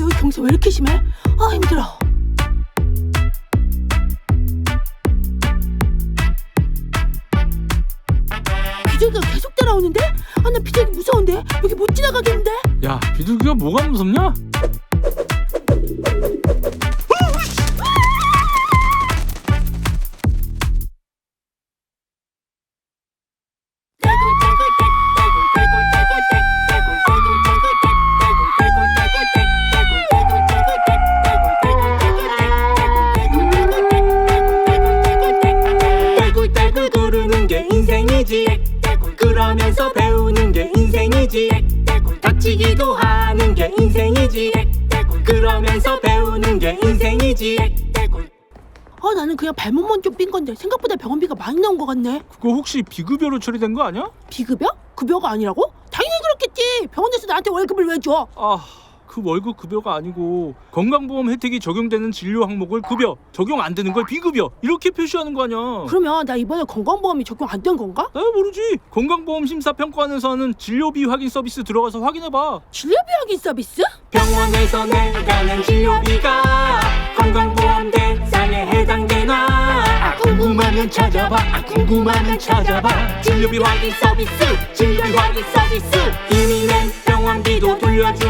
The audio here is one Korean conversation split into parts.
여기 경세 왜 이렇게 심해? 아 힘들어. 비둘기가 계속 따라오는데? 아 나 비둘기 무서운데? 여기 못 지나가겠는데? 야 비둘기가 뭐가 무섭냐? 그러면서 배우는 게 인생이지 다치기도 하는 게 인생이지 그러면서 배우는 게 인생이지 아 나는 그냥 발목만 좀 삔 건데 생각보다 병원비가 많이 나온 것 같네. 그거 혹시 비급여로 처리된 거 아니야? 비급여? 급여가 아니라고? 당연히 그렇겠지. 병원에서 나한테 월급을 왜 줘? 아 그 월급 급여가 아니고 건강보험 혜택이 적용되는 진료 항목을 급여 적용 안 되는 걸 비급여 이렇게 표시하는 거 아니야. 그러면 나 이번에 건강보험이 적용 안 된 건가? 나 모르지. 건강보험 심사평가원에서 하는 진료비 확인 서비스 들어가서 확인해봐. 진료비 확인 서비스? 병원에서 내가는 진료비가 건강보험 대상에 해당되나? 아, 궁금하면 찾아봐. 아, 궁금하면 찾아봐. 진료비 확인 서비스 진료비 확인 서비스. 이미 낸 병원비도 돌려주나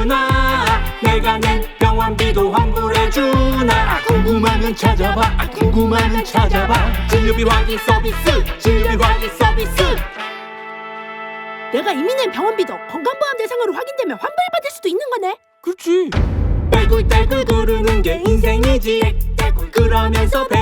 내가 낸 병원비도 환불해주나? 아, 궁금하면 찾아봐. 아, 궁금하면 찾아봐. 진료비 확인 서비스 진료비 확인 서비스. 내가 이미 낸 병원비도 건강보험 대상으로 확인되면 환불받을 수도 있는 거네. 그렇지. 떼굴떼굴 구르는 게 인생이지. 그러면서 인생이지